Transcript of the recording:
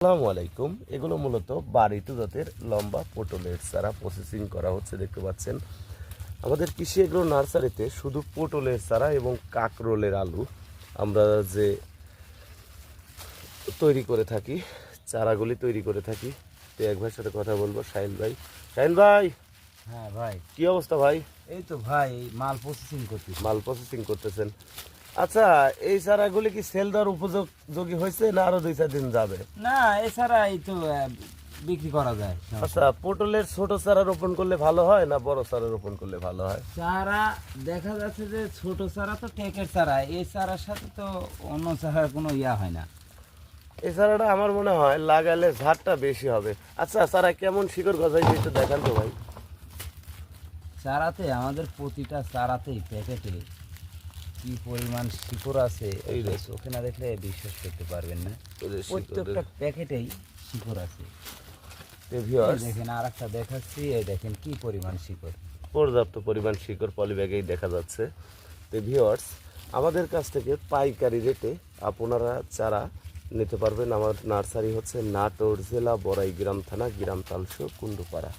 আসসালামু আলাইকুম। এগুলো মূলত বাড়িতে জাতের লম্বা পটলের চারা প্রসেসিং করা হচ্ছে দেখতে পাচ্ছেন। আমাদের কৃষি এগ্রো নার্সারিতে শুধু পটলের চারা এবং কাকরোলের আলু আমরা যে তৈরি করে থাকি চারাগুলি তৈরি করে থাকি তো এক ভাইয়ের সাথে কথা বলব সাহিল ভাই। সাহিল ভাই! হ্যাঁ ভাই। কি অবস্থা ভাই? এই তো ভাই মাল প্রসেসিং করতেছি। মাল প্রসেসিং করতেছেন। আচ্ছা এই চারাগুলি কি সেল দেওয়ার উপযোগী হয়েছে না আরও দুই চার দিন যাবে? না এছাড়া এই তো বিক্রি করা যায়। আচ্ছা পটলের ছোট চারা রোপণ করলে ভালো হয় না বড় চারা রোপণ করলে ভালো হয়? চারা দেখা যাচ্ছে যে ছোট চারা তো টেকের চারা এই চারার সাথে তো অন্য চারার কোনো ইয়া হয় না। এই চারাটা আমার মনে হয় লাগালে ঝাড়টা বেশি হবে। আচ্ছা চারা কেমন শিকড় গজাইছে একটু দেখান তো ভাই। চারাতে আমাদের প্রতিটা চারাতেই প্যাকেটে কি পরিমাণ শিকড় আছে এই চোখে না দেখলে বিশ্বাস করতে পারবেন না। প্রত্যেকটা প্যাকেটেই শিকড় আছে। দেখেন আর একটা দেখাচ্ছি এই দেখেন কি পরিমাণ শিকড়। পর্যাপ্ত পরিমাণ শিকড় পলিব্যাগেই দেখা যাচ্ছে। তো ভিওয়ার্স আমাদের কাছ থেকে পাইকারি রেটে আপনারা চারা নিতে পারবেন। আমার নার্সারি হচ্ছে নাটোর জেলা বড়াই গ্রাম থানা গ্রাম তালসো কুন্ডুপাড়া